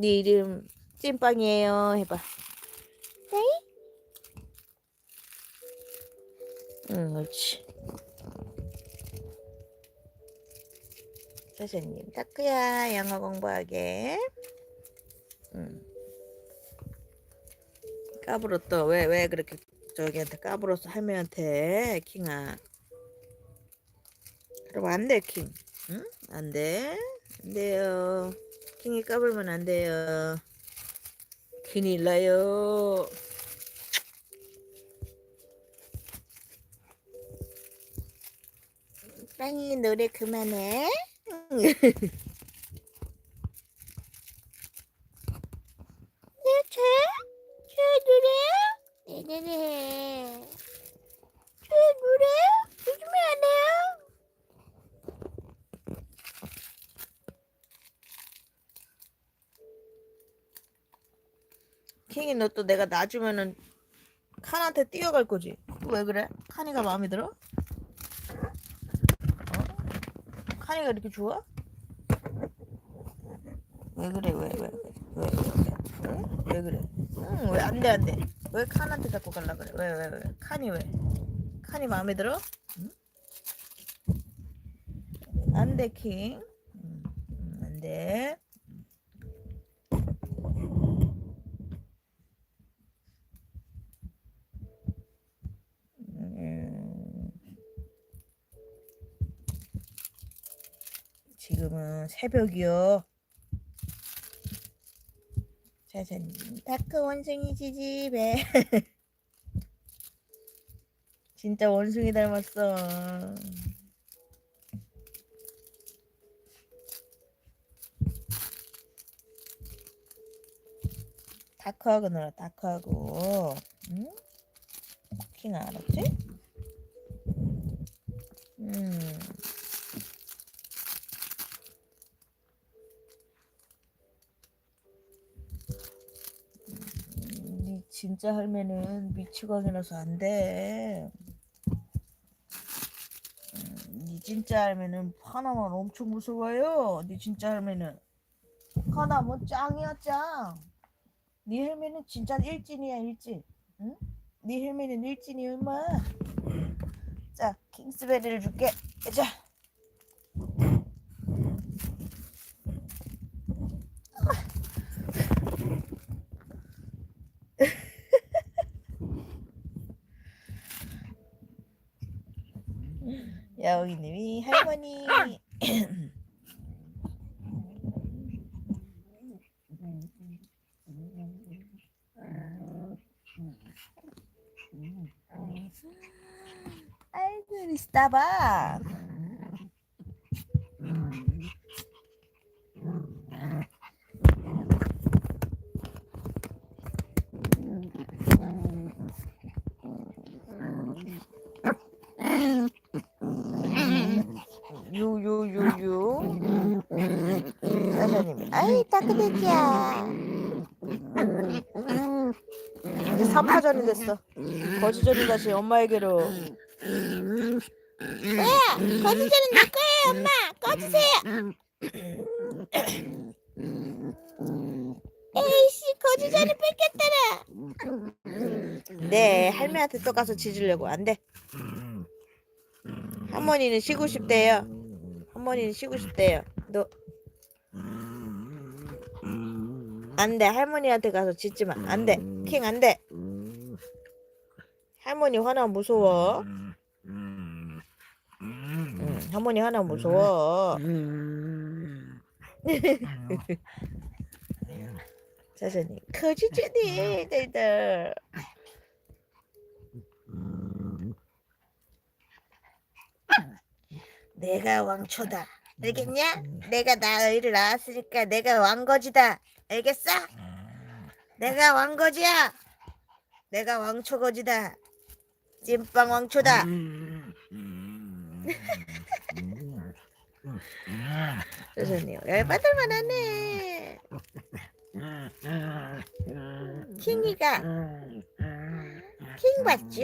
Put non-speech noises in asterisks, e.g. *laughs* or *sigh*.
네 이름 찐빵이에요. 해봐. 네? 응, 옳지. 선생님, 타크야, 영어 공부하게. 응. 까불었어. 왜, 왜 그렇게 저기한테 까불었어? 할머니한테, 킹아. 그럼 안 돼, 킹. 응? 안 돼. 안 돼요. 킹이 까불면 안 돼요. 큰일 나요. 빵이 노래 그만해. *laughs* 네, 쟤? 쟤 노래요? 네네네. 쟤 노래요? 요즘에 안 해요? 킹이 너 또 내가 놔주면은 칸한테 뛰어갈 거지. 왜 그래? 칸이가 마음에 들어? 어? 칸이가 이렇게 좋아? 왜 그래? 왜 왜? 왜? 왜? 왜, 응? 왜 그래? 응, 왜 안 돼, 안 돼. 왜 칸한테 자꾸 갈라 그래? 왜, 왜, 왜? 칸이 왜? 칸이 마음에 들어? 응? 안 돼, 킹. 응, 응, 안 돼. 음, 지금은 새벽이요. 자자님, 다크 원숭이지 집에. *laughs* 진짜 원숭이 닮았어. 다크하고 놀아, 다크하고. 응? 킹 알았지? 음. 진짜 할매는 미치광이라서 안 돼. 음, 네 진짜 할매는 하나만 엄청 무서워요. 네 진짜 할매는 하나면 짱이야 짱. 네 할매는 진짜 일진이야 일진. 응? 네 할매는 일진이 얼마? 자, 킹스베리를 줄게. 자. 야옹이님이 할머니. 아이고 스타바 유유유유 사장님 아이 따끈해지야. 이제 3파전이 됐어. 거지전이 다시 엄마에게로. 뭐야 거지전은 내 거예요 엄마. 꺼주세요. 에이씨 거지전이 뺏겼다라. 네 할머니한테 또 가서 짖으려고. 안 돼. 할머니는 쉬고 싶대요 할머니는 쉬고 싶대요. 너 안돼. 할머니한테 가서 짖지 마. 안돼. 킹 안돼. 할머니 화나 무서워. 응, 할머니 화나 무서워. 사장님 거지전이 너희들 내가 왕초다. 알겠냐? 내가 너희를 낳았으니까 내가 왕거지다. 알겠어? 내가 왕거지야. 내가 왕초거지다. 찐빵 왕초다. 선생님 열받을만 하네. 킹이가 킹 봤쥬?